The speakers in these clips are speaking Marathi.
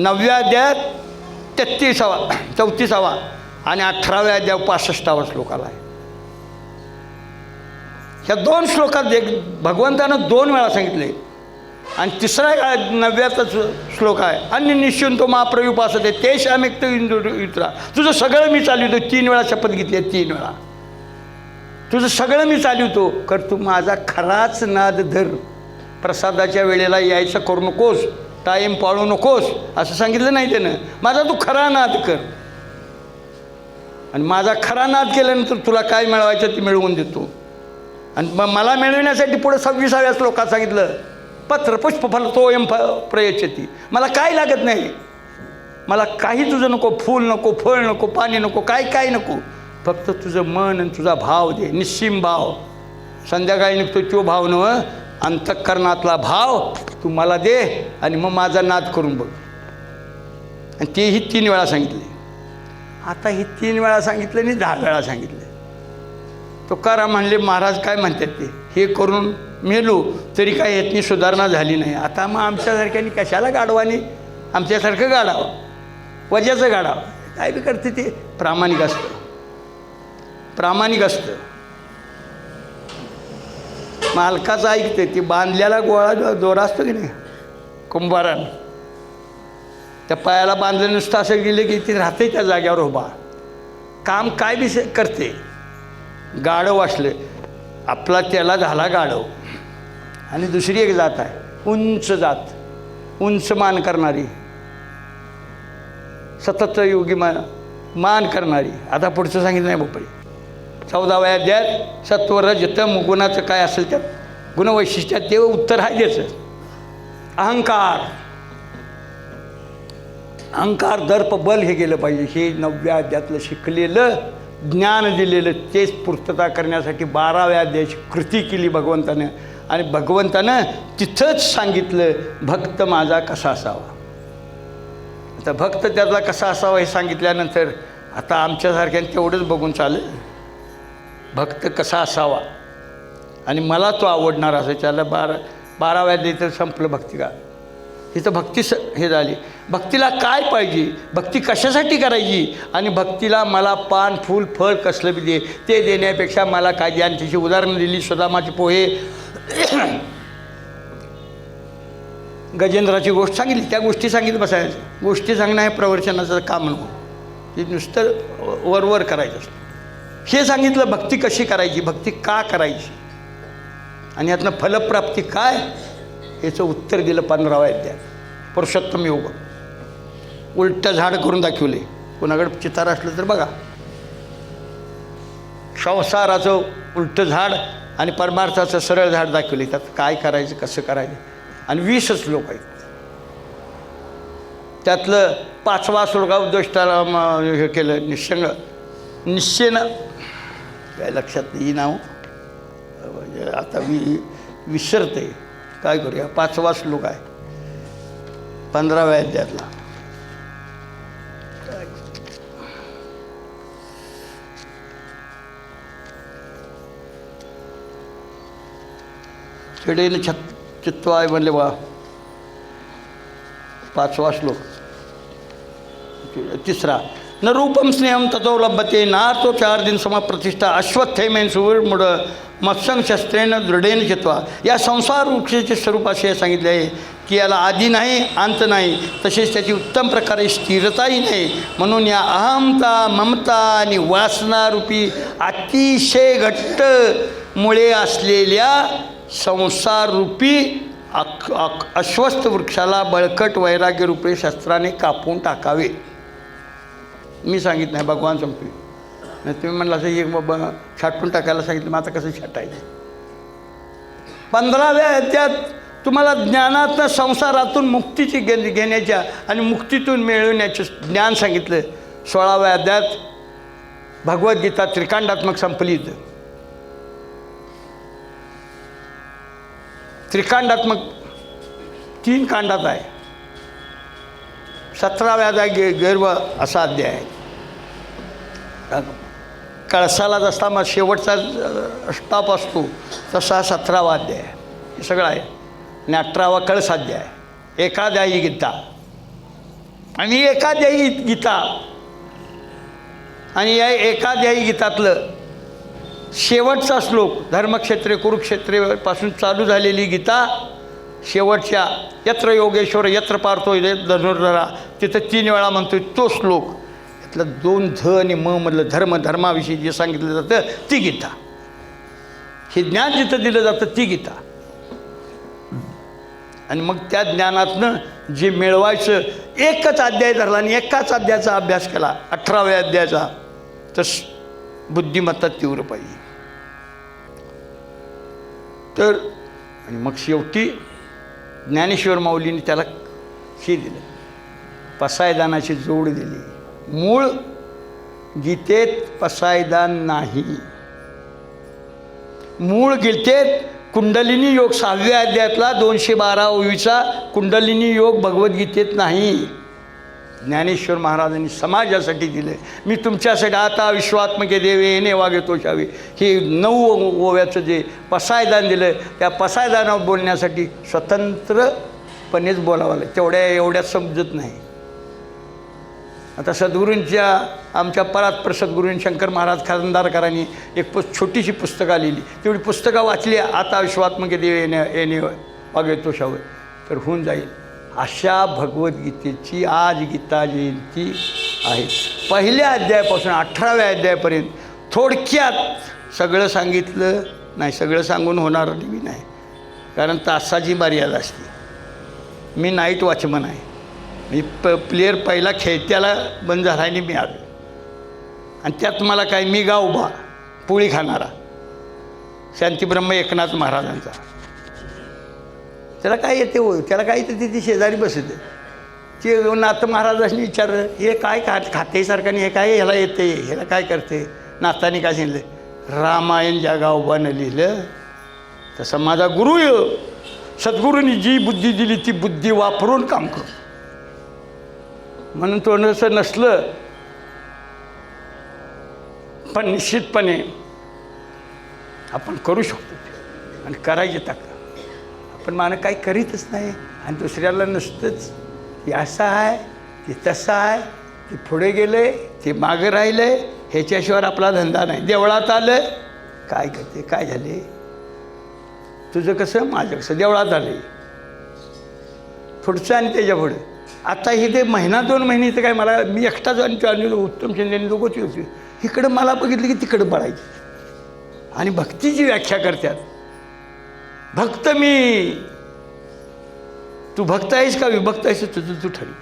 नवव्या अध्यायात तेहतीसावा चौतीसावा आणि अठराव्या अध्याय पासष्टावा श्लोकाला आहे. ह्या दोन श्लोकात एक भगवंतानं दोन वेळा सांगितले. आणि तिसरा एक नव्याचाच श्लोक आहे आणि निश्चिंतो महाप्रयुपास आहे ते शामिक्त इंदू तुझं सगळं मी चालवतो. तीन वेळा शपथ घेतली आहे तीन वेळा. तुझं सगळं मी चालवतो. कर तू माझा खराच नाद धर. प्रसादाच्या वेळेला यायचं करू नकोस. टाईम पाळू नकोस असं सांगितलं नाही त्यानं. माझा तू खरा नाद कर. आणि माझा खरा नाद केल्यानंतर तुला काय मिळवायचं ते मिळवून देतो. आणि मग मला मिळविण्यासाठी पुढं सव्वीसाव्या श्लोकात सांगितलं पत्र पुष्पफल तो एम फ प्रयच्छती. मला काय लागत नाही. मला काही तुझं नको फूल नको फळ नको पाणी नको काय काय नको. फक्त तुझं मन आणि तुझा भाव दे निस्सीम भाव. संध्याकाळी निघतो तो भाव नव अंतःकरणातला भाव तू मला दे आणि मग माझा नाद करून बघ. आणि तेही तीन वेळा सांगितले. आता ही तीन वेळा सांगितलं आणि दहा वेळा सांगितलं. तुकारा म्हणले महाराज काय म्हणतात ते? हे करून मेलो तरी काय यातनी सुधारणा झाली नाही. आता मग आमच्यासारख्यानी कशाला गाडवानी आमच्यासारखं गाडावं वजाचं गाडावं काय बी करते ते? प्रामाणिक असतं. प्रामाणिक असतं. मालकाचं ऐकते ती बांधलेला गोळा जो दोरा असतो की नाही? कुंभारान. त्या पायाला बांधलं नुसतं असं गेलं की ती राहते त्या जाग्यावर उभा. काम काय बी करते. गाढव असले आपला त्याला झाला गाढव. आणि दुसरी एक जात आहे. उंच जात. उंच मान करणारी. सतत योगी मान मान करणारी. आता पुढचं सांगितलं नाही बोपडी चौदाव्या अध्यायात सत्व रजत गुणाचं काय असेल त्यात? गुणवैशिष्ट्यात ते उत्तर आहे त्याचं. अहंकार. अहंकार दर्प बल हे गेलं पाहिजे. हे नवव्या अध्यातलं शिकलेलं ज्ञान दिलेलं तेच पूर्तता करण्यासाठी बाराव्या अध्यायाची कृती केली भगवंतानं. आणि भगवंतानं तिथंच सांगितलं भक्त माझा कसा असावा? आता भक्त त्यातला कसा असावा हे सांगितल्यानंतर आता आमच्यासारख्यानं तेवढंच बघून चालेल. भक्त कसा असावा? आणि मला तो आवडणार असं बारा बाराव्या तर संपलं भक्ती का? तर भक्ती स हे झाली. भक्तीला काय पाहिजे? भक्ती कशासाठी करायची? आणि भक्तीला मला पान फूल फळ कसलं बी दे ते देण्यापेक्षा मला काय दे आणि तिची उदाहरणं दिली सुदामाचे पोहे. गजेंद्राची गोष्ट सांगितली त्या गोष्टी सांगितलं बसायचं गोष्टी सांगणं हे प्रवचनाचं काम नको. ते नुसतं वरवर करायचं असतं. हे सांगितलं भक्ती कशी करायची? भक्ती का करायची? आणि यातनं फलप्राप्ती काय? याचं उत्तर दिलं पंधरावा अध्याय पुरुषोत्तम योग. उलटं झाड करून दाखवले. कोणाकडे चितार असलं तर बघा. संसाराचं उलटं झाड आणि परमार्थाचं सरळ झाड दाखवले. त्यात काय करायचं कसं करायचं? आणि वीसच लोक आहेत. त्यातलं पाचवा सुरगा उद्दिष्टाला हे केलं निश्चंग निश्चयनं काय लक्षात येई नाव? म्हणजे आता मी विसरते. काय करूया? पाचवा श्लोक आहे. पंधराव्या अध्यातला चिडेन छत चित्वाय म्हणले बा. पाचवा श्लोक. तिसरा. न रूपम स्नेहम ततो लभते नार्तो चार दिन प्रतिष्ठा अश्वत्थेमेन सुवर्मुड मत्संग शस्त्रेनं दृढेन चित्वा। या संसार वृक्षाचे स्वरूप असे सांगितले आहे की याला आधी नाही अंत नाही तसेच त्याची उत्तम प्रकारे स्थिरताही नाही. म्हणून या अहमता ममता आणि वासनारूपी अतिशय घट्ट मुळे असलेल्या संसाररूपी अक अक अश्वस्थ वृक्षाला बळकट वैराग्यरूपे शस्त्राने कापून टाकावे. मी सांगितलं नाही भगवान संपली. नाही तुम्ही म्हणलं असं एक बाबा छाटून टाकायला सांगितलं मग आता कसं छाटायचं? पंधराव्या ह्याच्यात तुम्हाला ज्ञानातनं संसारातून मुक्तीची घे घेण्याच्या आणि मुक्तीतून मिळवण्याचे ज्ञान सांगितलं. सोळाव्या अध्यात भगवद्गीता त्रिकांडात्मक संपली इथं. त्रिकांडात्मक तीन कांडात आहे. सतराव्या गे गर्व असा अध्याय. आहे कळसाला जसा मग शेवटचा स्टॉप असतो तसा सतरावा अध्याय. आहे हे सगळं आहे. आणि अठरावा कळसाध्याय आहे एकाध्यायी गीता. आणि एकाध्यायी गीता. आणि या एकाध्यायी गीतातलं शेवटचा श्लोक धर्मक्षेत्रे कुरुक्षेत्रेपासून चालू झालेली गीता शेवटच्या यत्र योगेश्वर यत्र पारतो धनुर्धरा. तिथं तीन वेळा म्हणतो तो श्लोक. त्यातलं दोन ध आणि म मधलं धर्म धर्माविषयी जे सांगितलं जातं ती गीता. हे ज्ञान जिथं दिलं जातं ती गीता. आणि मग त्या ज्ञानातनं जे मिळवायचं एकच अध्याय धरला आणि एकाच अध्यायाचा अभ्यास केला अठराव्या अध्यायाचा तर बुद्धिमत्ता तीव्र पाहिजे. तर आणि मग शेवटी ज्ञानेश्वर माऊलीने त्याला हे दिलं. पसायदानाची जोड दिली. मूळ गीतेत पसायदान नाही. मूळ गीतेत कुंडलिनी योग सहाव्या अध्यायातला दोनशे बारा ओवीचा कुंडलिनी योग भगवद्गीतेत नाही. ज्ञानेश्वर महाराजांनी समाजासाठी दिले. मी तुमच्यासाठी आता विश्वात्मके देवे येणे वागे तोषावे हे नऊ ओव्याचं जे पसायदान दिलं त्या पसायदानावर बोलण्यासाठी स्वतंत्रपणेच बोलावं लागलं. तेवढ्या एवढ्यात समजत नाही. आता सद्गुरूंच्या आमच्या परात्पर सद्गुरूंनी शंकर महाराज खासदारकरांनी एक पु छोटीशी पुस्तकं लिहिली तेवढी पुस्तकं वाचली आता विश्वात्मक देव येणे येणे वागे तोषावं तर होऊन जाईल. अशा भगवद्गीतेची आज गीता जयंती आहे. पहिल्या अध्यायापासून अठराव्या अध्यायापर्यंत थोडक्यात सगळं सांगितलं नाही सगळं सांगून होणार बी नाही. कारण तासाची मर्यादा असते. मी नाईट वॉचमन आहे. मी प प्लेअर पहिला खेळत्याला बंद झाला आणि मी आलो. आणि त्यात मला काय मी गावबा पोळी खाणारा. शांतीब्रह्म एकनाथ महाराजांचा. त्याला काय येते हो त्याला काय येते? तिथे शेजारी बसते. ते नातं महाराजांनी विचारलं हे काय खा खातेसारखाने हे काय ह्याला येते? ह्याला काय करते? नातानी काय सांगितलं? रामायण ज्या गावबानं लिहिलं तसं माझा गुरु य. सद्गुरूंनी जी बुद्धी दिली ती बुद्धी वापरून काम करू. म्हणून तो नसं नसलं पण निश्चितपणे आपण करू शकतो. आणि करायची ताकद. पण मानं काही करीतच नाही. आणि दुसऱ्याला नसतंच की असं आहे ते तसं आहे ते पुढे गेले ते मागं राहिले ह्याच्याशिवाय आपला धंदा नाही. देवळात आलं काय करते काय झाले? तुझं कसं? माझं कसं? देवळात आले. पुढचं आणि त्याच्या पुढं. आता हे ते महिना दोन महिने तर काय मला मी एकटाच आणि चाललेलो उत्तम शिंदेने दोघंच होती इकडं मला बघितलं की तिकडं बळायची आणि भक्तीची व्याख्या करतात. भक्त मी. तू भक्त आहेस का विभक्त आहेस? तुझं तू ठरव.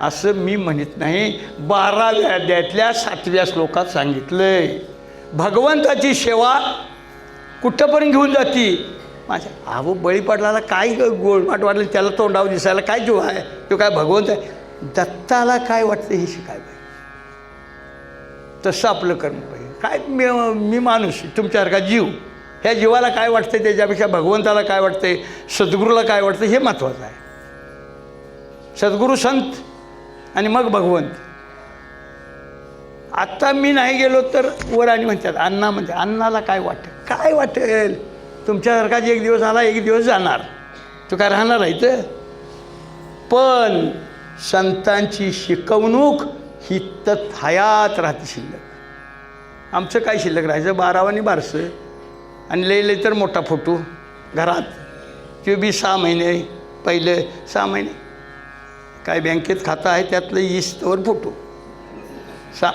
असं मी म्हणत नाही. बाराव्या अध्यायातल्या सातव्या श्लोकात सांगितलंय. भगवंताची सेवा कुठंपर्यंत घेऊन जाती. माझ्या अहो बळी पडलाला काय गोळमाट वाटलं त्याला तोंडावर दिसायला काय जीव आहे? तो काय भगवंत आहे? दत्ताला काय वाटतं हे शिकाय पाहिजे? तसं आपलं करणं पाहिजे. काय मी मी माणूस तुमच्यासारखा जीव. ह्या जीवाला काय वाटतं त्याच्यापेक्षा भगवंताला काय वाटतंय सद्गुरूला काय वाटतं हे महत्त्वाचं आहे. सद्गुरू संत आणि मग भगवंत. आत्ता मी नाही गेलो तर वर आणि म्हणतात अण्णा म्हणते अण्णाला काय वाटेल? काय वाटेल? तुमच्यासारखाच एक दिवस आला एक दिवस जाणार. तू काय राहणार आहे तर पण संतांची शिकवणूक ही तत् हयात राहते शिल्लक. आमचं काय शिल्लक राहायचं? बारावानी बारसं. आणि लय लय तर मोठा फोटो घरात. ते बी सहा महिने पहिले सहा महिने. काय बँकेत खातं आहे त्यातलं इस्तवर फोटो. सा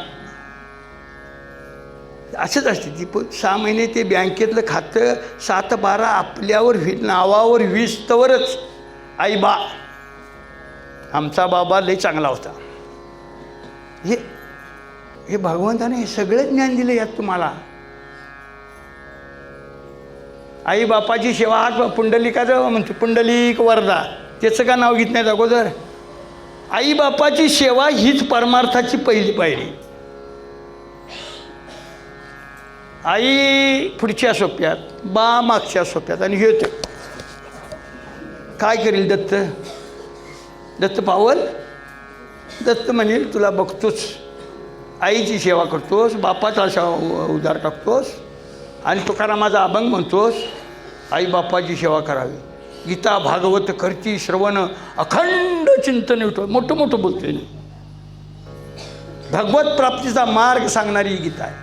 असंच असते ती पण सहा महिने ते बँकेतलं खातं सात बारा आपल्यावर व्ही नावावर विस्तवरच. आई बा आमचा बाबा लय चांगला होता. हे हे भगवंताने हे सगळं ज्ञान दिलं यात तुम्हाला. आई बापाची सेवा आज पुंडलिकाचं म्हणते पुंडलिक वरदा. त्याचं का नाव घेत नाही अगोदर? आई बापाची सेवा हीच परमार्थाची पहिली पायरी. आई पुढच्या सोप्यात बा मागच्या सोप्यात आणि येतो काय करेल दत्त? दत्त पावल दत्त म्हणेल तुला बघतोच आईची सेवा करतोस बापाचा सेवा उदार टाकतोस. आणि तुकारामाचा अभंग म्हणतोस आई बापाची सेवा करावी. गीता भागवत करती श्रवण अखंड चिंतन उठव मोठं मोठं बोलते मी. भगवत प्राप्तीचा मार्ग सांगणारी ही गीता आहे.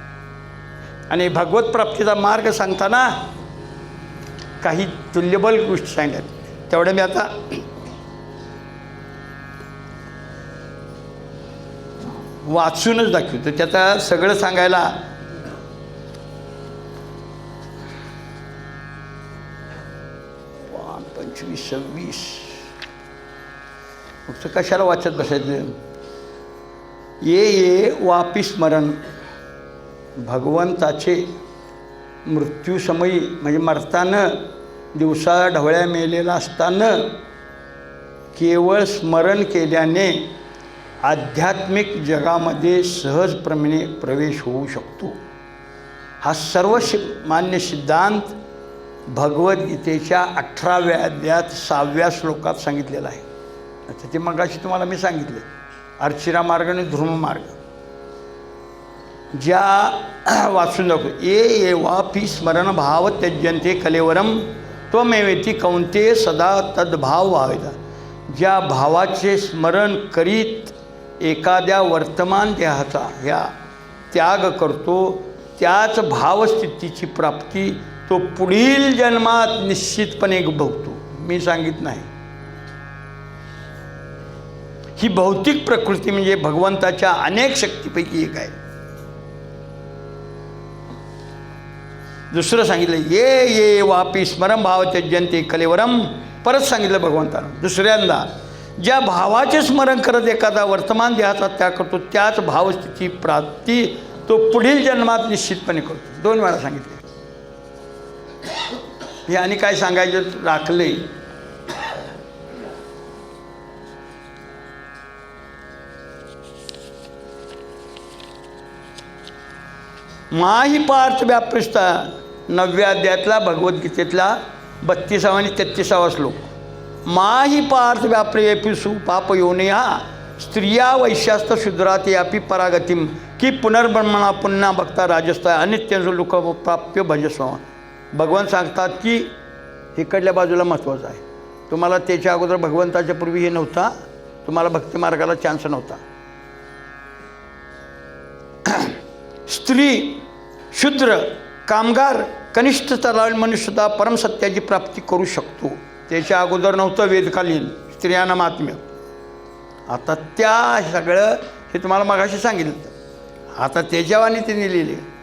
आणि भगवत प्राप्तीचा मार्ग सांगताना काही तुल्यबल गोष्टी सांगतात. तेवढ्या मी आता वाचूनच दाखवतो. त्याचा सगळं सांगायला सव्वीस फक्त कशाला वाचत बसायचं? ये ये वापी स्मरण भगवंताचे मृत्यूसमयी म्हणजे मरताना दिवसा ढवळ्या मेलेला असताना केवळ स्मरण केल्याने आध्यात्मिक जगामध्ये सहजप्रमाणे प्रवेश होऊ शकतो. हा सर्व शि मान्य सिद्धांत भगवद्गीतेच्या अठराव्या अध्यात सहाव्या श्लोकात सांगितलेलं आहे. अच्छा ते मगाशी तुम्हाला मी सांगितले. अर्चिरा मार्ग आणि ध्रुम मार्ग. ज्या वाचून दाखव. ये ये वापी स्मरण भाव त्यजंते कलेवरम त्वमेवेती कौंते सदा तद्भाव व्हावेदा ज्या भावाचे स्मरण करीत एखाद्या वर्तमान देहाचा ह्या त्याग करतो त्याच भावस्थितीची प्राप्ती तो पुढील जन्मात निश्चितपणे भोगतो मी सांगित नाही. ही भौतिक प्रकृती म्हणजे भगवंताच्या अनेक शक्तीपैकी एक आहे. दुसरं सांगितलं ये ये वापी स्मरण भाव त्यज्यंते कलेवरम परत सांगितलं भगवंतानं. दुसऱ्यांदा ज्या भावाचे स्मरण करत एखादा वर्तमान देहाचा त्याग करतो त्याच भावस्थिती प्राप्ती तो पुढील जन्मात निश्चितपणे करतो. दोन वेळा सांगितले. हे आणि काय सांगायचं राखले माही पार्थ व्यापृष्टा नवव्या अध्यायातला भगवद्गीतेतला बत्तीसावा आणि तेहतीसावा श्लोक. माही पार्थ व्याप्रेपिसु पाप हा स्त्रिया वैश्यास्त शुद्रात यापी परागतीम की पुनर्ब्रह्मणा पुन्हा भक्ता राजस्था अनित्य लोक प्राप्य भजस्व भगवान सांगतात की इकडल्या बाजूला महत्त्वाचं आहे. तुम्हाला त्याच्या अगोदर भगवंताच्या पूर्वी हे नव्हता. तुम्हाला भक्ती मार्गाला चान्स नव्हता. स्त्री शूद्र कामगार कनिष्ठ स्तरावरील मनुष्यता परमसत्याची प्राप्ती करू शकतो. त्याच्या अगोदर नव्हतं वेदकालीन स्त्रियांना महात्म्य. आता त्या सगळं हे तुम्हाला मगाशी सांगितलं. आता त्याच्यावानी त्यांनी लिहिले.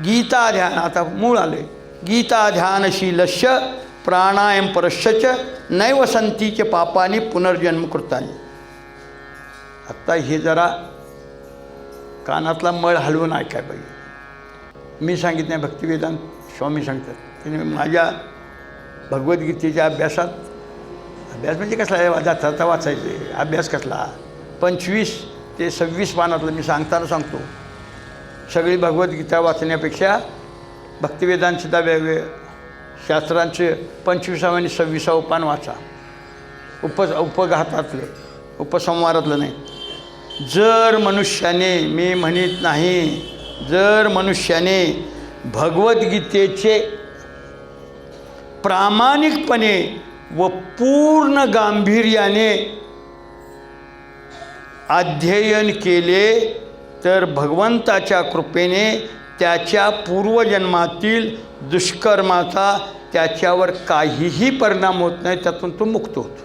गीता ध्यान आता मूळ आले गीता ध्यानशीलस्य प्राणायाम परश्च नैव संतीचे पापानी पुनर्जन्म कृतानी. आत्ता हे जरा कानातला मळ हलवून ऐकाय पाहिजे. मी सांगितलं नाही भक्तिवेदांत स्वामी सांगतात. त्याने माझ्या भगवद्गीतेच्या अभ्यासात अभ्यास म्हणजे कसला आहे? जाता वाचायचे. अभ्यास कसला? पंचवीस ते सव्वीस पानातलं मी सांगताना सांगतो. सगळी भगवद्गीता वाचण्यापेक्षा भक्तिवेदांतसुद्धा वेगवेगळे शास्त्रांचे पंचवीसावं आणि सव्वीसावं पान वाचा. उप उपघातातलं उपसंवारातलं नाही. जर मनुष्याने मी म्हणत नाही जर मनुष्याने भगवद्गीतेचे प्रामाणिकपणे व पूर्ण गांभीर्याने अध्ययन केले तर भगवंताच्या कृपेने त्याच्या पूर्वजन्मातील दुष्कर्माचा त्याच्यावर काहीही परिणाम होत नाही त्यातून तो मुक्त होतो.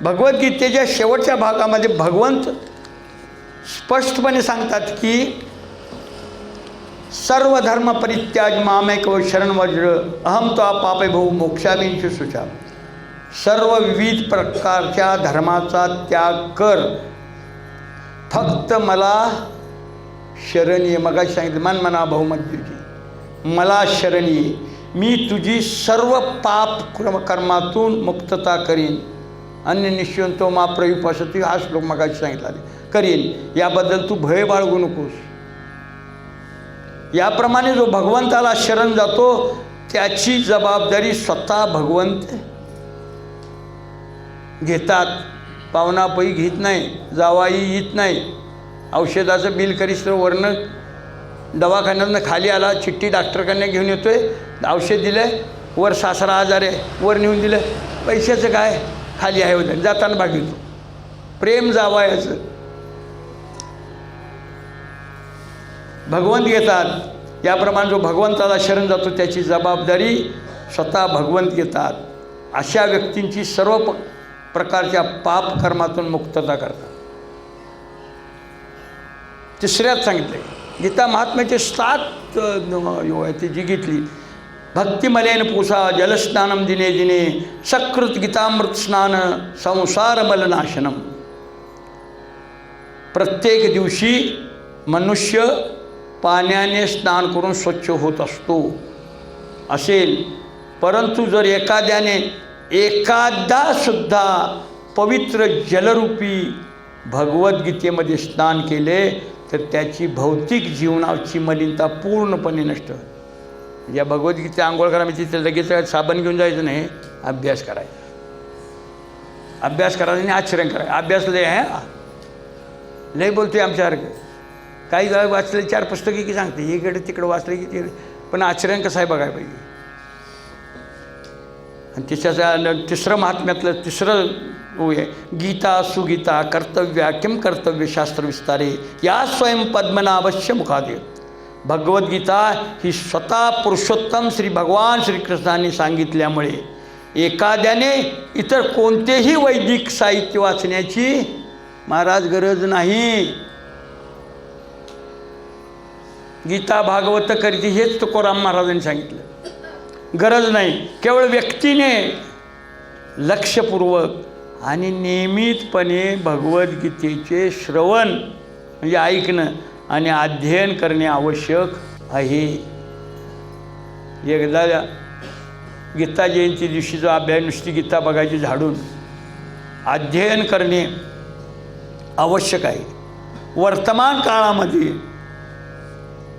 भगवद्गीतेच्या शेवटच्या भागामध्ये भगवंत स्पष्टपणे सांगतात की सर्व धर्म परित्याज मामेक व शरण वज्र अहम तो पापे भाऊ मोक्षामींची सुचा सर्व विविध प्रकारच्या धर्माचा त्याग कर. फक्त मला शरण ये मगाशी सांगितलं मन मना बहुमध्युजी मला शरण ये मी तुझी सर्व पाप क्रम कर्मातून मुक्तता करीन. अन्य निश्चयंतो मा प्रयुपासती हा श्लोक मगाशी सांगितला करीन. याबद्दल तू भय बाळगू नकोस. याप्रमाणे जो भगवंताला शरण जातो त्याची जबाबदारी स्वतः भगवंत घेतात. पाहुणापही घेत नाही जावाई येत नाही. औषधाचं बिल करीस तर वरनं दवाखान्यातनं खाली आला चिठ्ठी डॉक्टरकडनं घेऊन येतोय औषध दिलं आहे वर सासरा आजार आहे वर नेऊन दिलं. पैशाचं काय? खाली आहे उद्या जाताना भागितो प्रेम जावायचं. भगवंत घेतात. याप्रमाणे जो भगवंताला शरण जातो त्याची जबाबदारी स्वतः भगवंत घेतात. अशा व्यक्तींची सर्व प्रकारच्या पाप कर्मातून मुक्तता करतात. तिसऱ्यात सांगितले गीता महात्म्याचे सात यो आहे ती जी घेतली. भक्तिमलेन पूसा जलस्नानम दिने दिने सकृत गीतामृत स्नान संसार मलनाशनम प्रत्येक दिवशी मनुष्य पाण्याने स्नान करून स्वच्छ होत असतो. असेल परंतु जर एखाद्याने एखादासुद्धा पवित्र जलरूपी भगवद्गीतेमध्ये स्नान केले तर त्याची भौतिक जीवनाची मलिनता पूर्णपणे नष्ट. या भगवद्गीते आंघोळ करा मी तिथे लगेच साबण घेऊन जायचं नाही. अभ्यास करायचा. अभ्यास करायचा आणि आचरण करायचं. अभ्यास लय आहे हा. लय बोलतोय आमच्यासारखं काही गाव वाचले चार पुस्तके की सांगते. इकडे तिकडं वाचले की तिकडे पण आचरण कसं आहे बघायला पाहिजे? आणि तिच्याचं तिसरं महात्म्यातलं तिसरं गीता सुगीता कर्तव्या किम कर्तव्य शास्त्र विस्तारे या स्वयं पद्मना अवश्य भगवद्गीता ही स्वतः पुरुषोत्तम श्री भगवान श्रीकृष्णाने सांगितल्यामुळे एखाद्याने इतर कोणतेही वैदिक साहित्य वाचण्याची महाराज गरज नाही. गीता भागवत करते हेच तुकोराम महाराजांनी सांगितलं. गरज नाही. केवळ व्यक्तीने लक्षपूर्वक आणि नियमितपणे भगवद्गीतेचे श्रवण म्हणजे ऐकणं आणि अध्ययन करणे आवश्यक आहे. एकदा गीता जयंती दिवशी जो अभ्यास नुसती गीता बघायची झाडून अध्ययन करणे आवश्यक आहे. वर्तमान काळामध्ये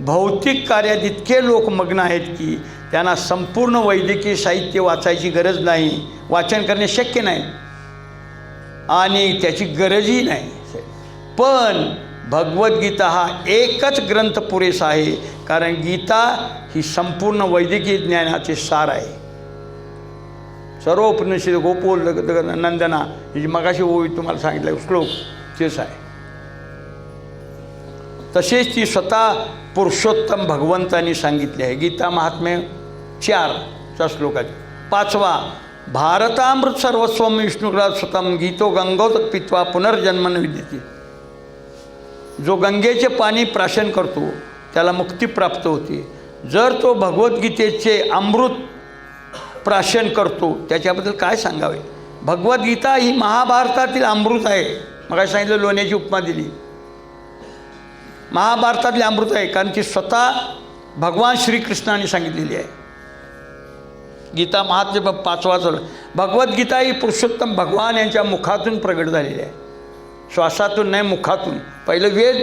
भौतिक कार्यात इतके लोक मग्न आहेत की त्यांना संपूर्ण वैद्यकीय साहित्य वाचायची गरज नाही वाचन करणे शक्य नाही. आणि त्याची गरजही नाही. पण भगवद्गीता हा एकच ग्रंथ पुरेसा आहे कारण गीता ही संपूर्ण वैद्यकीय ज्ञानाचे सार आहे. सर्व उपनिषद गोपोल नंदना ही मगाशी ओवी तुम्हाला सांगितलं श्लोक तेच आहे. तसेच ती स्वतः पुरुषोत्तम भगवंतांनी सांगितली आहे. गीता महात्म्य चारचा श्लोक आहे पाचवा भारतामृत सर्वस्वम विष्णुग्रात स्वतम गीतो गंगोत पित्वा पुनर्जन्मन विद्यते. जो गंगेचे पाणी प्राशन करतो त्याला मुक्ती प्राप्त होते. जर तो भगवद्गीतेचे अमृत प्राशन करतो त्याच्याबद्दल काय सांगावे? भगवद्गीता ही महाभारतातील अमृत आहे. मग सांगितलं लोण्याची उपमा दिली. महाभारतातले अमृत आहे कारण ती स्वतः भगवान श्रीकृष्णाने सांगितलेली आहे. गीता महात्म्य पाचवा चालू. भगवद्गीता ही पुरुषोत्तम भगवान यांच्या मुखातून प्रगट झालेली आहे. श्वासातून नाही मुखातून. पहिलं वेद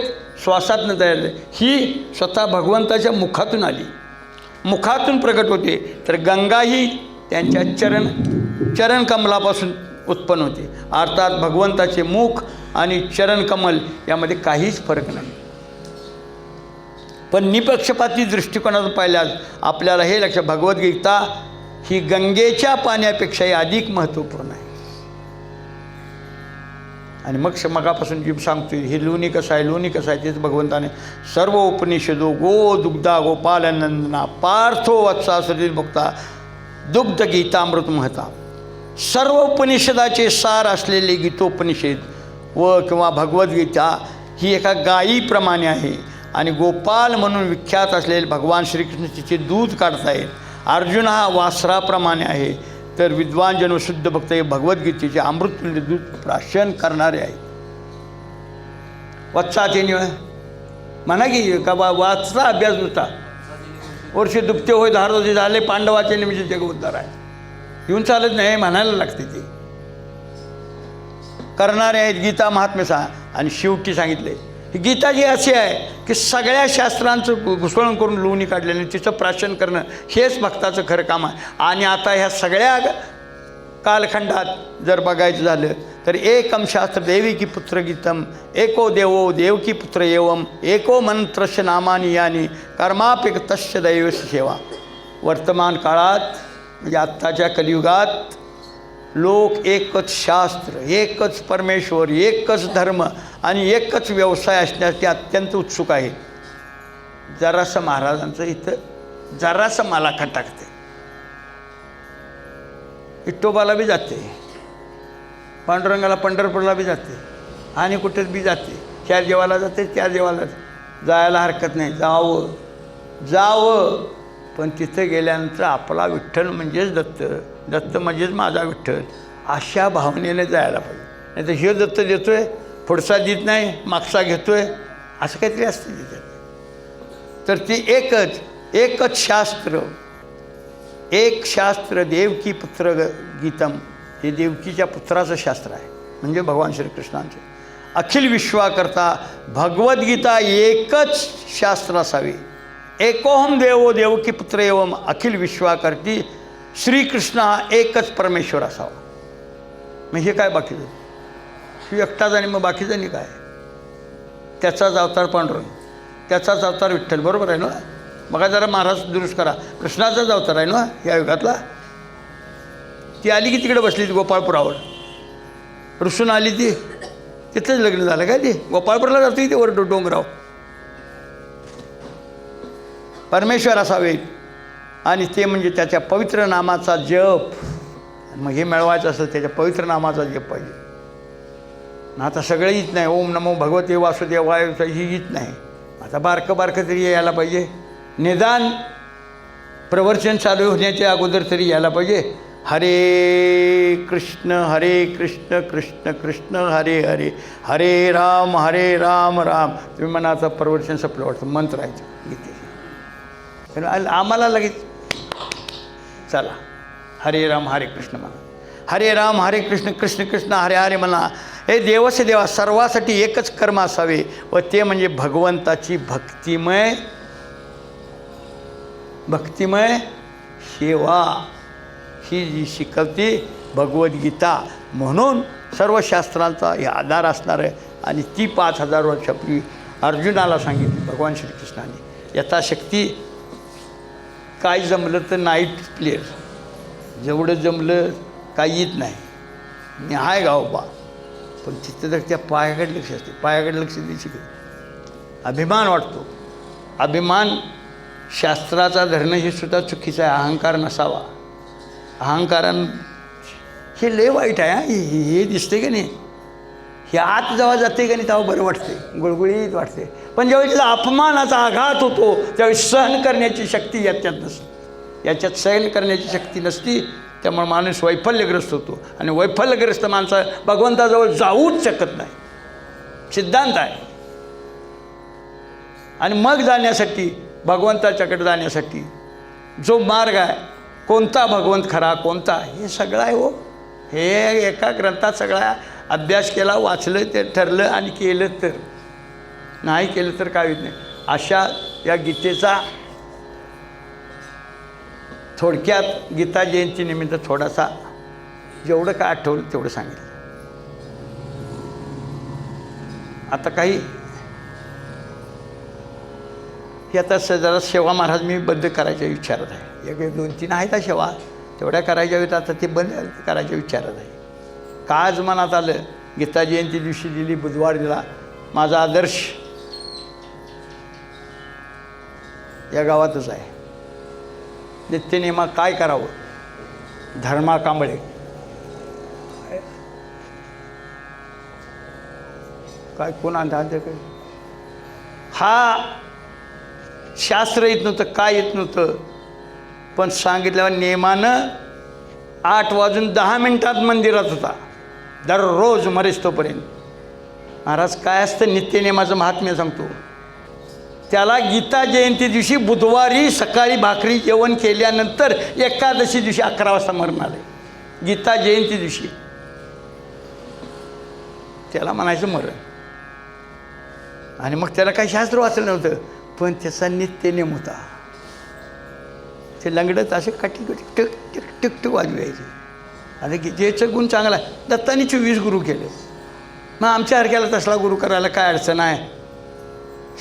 श्वासातनं तयार झाले. ही स्वतः भगवंताच्या मुखातून आली. मुखातून प्रगट होते. तर गंगा ही त्यांच्या चरण चरण कमलापासून उत्पन्न होते. अर्थात भगवंताचे मुख आणि चरण कमल यामध्ये काहीच फरक नाही. पण निपक्षपाती दृष्टिकोनातून पाहिल्यास आपल्याला हे लक्ष भगवद्गीता ही गंगेच्या पाण्यापेक्षाही अधिक महत्त्वपूर्ण आहे. आणि मग मगापासून जी सांगतोय हे लोणी कसं आहे लोणी कसं आहे तेच भगवंताने सर्व उपनिषदो गो दुग्धा गोपालनंदना पार्थो वत्सा सुधीर भक्ता दुग्ध गीतामृत महता. सर्व उपनिषदाचे सार असलेले गीतोपनिषद व किंवा भगवद्गीता ही एका गायीप्रमाणे आहे. आणि गोपाल म्हणून विख्यात असलेले भगवान श्रीकृष्ण तिचे दूध काढतायत. अर्जुन हा वासराप्रमाणे आहे. तर विद्वान जन शुद्ध भक्त हे भगवद्गीतेचे अमृतुल्य दूध प्राशन करणारे आहेत. वाचता ते म्हणा की का बा वाचता अभ्यास होता वर्षे दुपते होय धारदोषी झाले पांडवाचे निमित्त जग उद्धार आहे. येऊन चालत नाही म्हणायला लागते ते. करणारे आहेत गीता महात्म्य सा आणि शेवटी सांगितले. ही गीता जी अशी आहे की सगळ्या शास्त्रांचं घुसळण करून लोणी काढलेलं तिचं प्राशन करणं हेच भक्ताचं खरं काम आहे. आणि आता ह्या सगळ्या कालखंडात जर बघायचं झालं तर एकम शास्त्र देवी की पुत्र गीतम एको देवो देवकी पुत्र एवम एको मंत्रस्य नामानी यानी कर्मापिक तस्य दैवस्य सेवा. वर्तमान काळात म्हणजे आत्ताच्या कलियुगात लोक एकच शास्त्र एकच परमेश्वर एकच धर्म आणि एकच व्यवसाय असण्यासाठी अत्यंत उत्सुक आहे. जरासं महाराजांचं इथं जरासं मला खटाकते इट्टोबाला बी जाते. पांडुरंगाला पंढरपूरला बी जाते. आणि कुठेच बी जाते. त्या देवाला जाते त्या देवाला जायला हरकत नाही. जावं. जावं. पण तिथं गेल्यानंतर आपला विठ्ठल म्हणजेच दत्त. दत्त म्हणजेच माझा विठ्ठल. अशा भावनेने जायला पाहिजे. नाही तर हे दत्त देतो आहे पुढचा देत नाही मागचा आहे असं काहीतरी असते तिथे. तर ती एकच एकच शास्त्र. एक शास्त्र देवकी पुत्र ग- गीतम. हे देवकीच्या पुत्राचं शास्त्र आहे. म्हणजे भगवान श्रीकृष्णांचं. अखिल विश्वाकरता भगवद्गीता एकच शास्त्र असावी. एकोहम देवो देवकी पुत्र एवम अखिल विश्वाकर्ती श्रीकृष्ण हा एकच परमेश्वर असावा. मग हे काय बाकीचं तू एकटाच आणि मग बाकीचं काय? त्याचाच अवतार पांडुरंग. त्याचाच अवतार विठ्ठल बरोबर आहे ना? बघा जरा महाराज दुरुस्त करा. कृष्णाचाच अवतार आहे ना या युगातला? ती आली की तिकडे बसली ती गोपाळपुरावर. रुसून आली ती. तिथंच लग्न झालं काय ती? गोपाळपूरला जाते ते वर डो- डोंगराव? परमेश्वर असावे. आणि ते म्हणजे त्याच्या पवित्र नामाचा जप. मग हे मिळवायचं असेल त्याच्या पवित्र नामाचा जप पाहिजे. आता सगळं येत नाही. ओम नमो भगवते वासुदेवाय ही येत नाही. आता बारकं बारकं तरी यायला पाहिजे. निदान प्रवचन चालू होण्याच्या अगोदर तरी यायला पाहिजे. हरे कृष्ण हरे कृष्ण कृष्ण कृष्ण हरे हरे. हरे राम हरे राम राम. तुम्ही मनाचं प्रवचन संपलं वाटतं मंत्र आहे इथे आम्हाला लगेच चला. हरे राम हरे कृष्ण म्हणा. हरे राम हरे कृष्ण कृष्ण कृष्ण हरे हरे म्हणा. हे देवसे देवा सर्वासाठी एकच कर्म असावे व ते म्हणजे भगवंताची भक्तिमय भक्तिमय सेवा. ही जी शिकवते भगवद्गीता म्हणून सर्व शास्त्रांचा हे आधार असणार आहे आणि ती पाच हजार वर्षापूर्वी अर्जुनाला सांगितली भगवान श्रीकृष्णाने. यथाशक्ती काय जमलं तर नाईट प्लेअर जेवढं जमलं काही येत नाही. मी आहे गावबा. पण तिथं तर त्या पायाकडे लक्ष असते. पायाकडे लक्ष द्यायची अभिमान वाटतो. अभिमान शास्त्राचा धरणं हे सुद्धा चुकीचं आहे. अहंकार नसावा. अहंकारान हे लय वाईट आहे हे. दिसते की नाही? हे आत जेव्हा जाते का नाही तेव्हा बरं वाटते गुळगुळीत वाटते. पण ज्यावेळी तिला अपमानाचा आघात होतो त्यावेळी सहन करण्याची शक्ती याच्यात नसते. याच्यात सहन करण्याची शक्ती नसती त्यामुळे माणूस वैफल्यग्रस्त होतो. आणि वैफल्यग्रस्त माणसा भगवंताजवळ जाऊच शकत नाही. सिद्धांत आहे. आणि मग जाण्यासाठी भगवंताच्याकडे जाण्यासाठी जो मार्ग आहे कोणता भगवंत खरा कोणता हे सगळं आहे हो. हे एका ग्रंथात सगळा अभ्यास केला वाचलं ते ठरलं आणि केलं तर. नाही केलं तर काय होत नाही. अशा या गीतेचा थोडक्यात गीता जयंतीनिमित्त थोडासा जेवढं काय आठवलं तेवढं सांगितलं. आता काही हे आता स जरा सेवा महाराज मी बंद करायच्या विचारात आहे. एक दोन तीन आहेत सेवा. तेवढ्या करायच्या होत्या आता ते बंद करायच्या विचारात आहे. का आज मनात आलं. गीता जयंती दिवशी दिली बुधवार दिला. माझा आदर्श या गावातच आहे. नित्यनेमा काय करावं? धर्मा कांबळे. काय कोण अंदाज काय? हा शास्त्र येत नव्हतं काय येत नव्हतं. पण सांगितल्यावर नियमानं आठ वाजून दहा मिनटात मंदिरात होता. दररोज मरेच तोपर्यंत. महाराज काय असतं नित्यनेमाचं महात्म्य सांगतो. त्याला गीता जयंती दिवशी बुधवारी सकाळी भाकरी जेवण केल्यानंतर एकादशी दिवशी अकरा वाजता मरण आले गीता जयंती दिवशी. त्याला म्हणायचं मरण. आणि मग त्याला काही शास्त्र वाचलं नव्हतं पण त्याचा नित्यनेम होता ते लंगडत असे काठी टक टक टक टक वाजवायचे आणि गीतेचं गुण चांगला आहे. दत्तानी चोवीस गुरु केले. मग आमच्या हरक्याला तसला गुरु करायला काय अडचण आहे?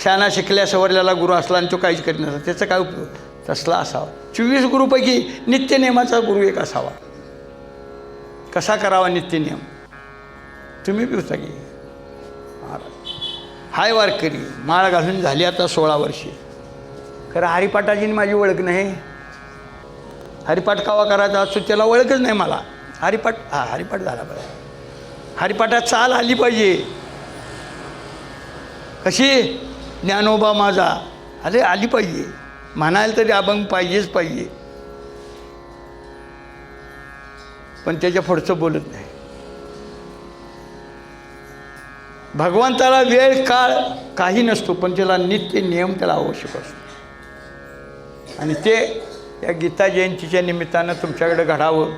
शाना शिकल्या सवरल्याला गुरु असला आणि तो काहीच करीत नसला. त्याचा काय उपयोग? तसला असावा. चोवीस गुरुपैकी नित्यनियमाचा गुरु एक असावा. कसा करावा नित्यनियम तुम्ही पिवता की. महाराज. हाय वारकरी माळ घालून झाली आता सोळा वर्षे. खरं हरिपाठाची माझी ओळख नाही. हरिपाठ कावा करायचा असतो त्याला ओळखच नाही मला. हरिपाठ हा हरिपाठ झाला पाहिजे हरिपाठात चाल आली पाहिजे. कशी? ज्ञानोबा माझा. अरे आली पाहिजे. म्हणायला तरी अभंग पाहिजेच पाहिजे. पण त्याच्या पुढचं बोलत नाही. भगवंताला वेळ काळ काही नसतो पण त्याला नित्य नियम त्याला आवश्यक असतो. आणि ते या गीता जयंतीच्या निमित्तानं तुमच्याकडे घडावं.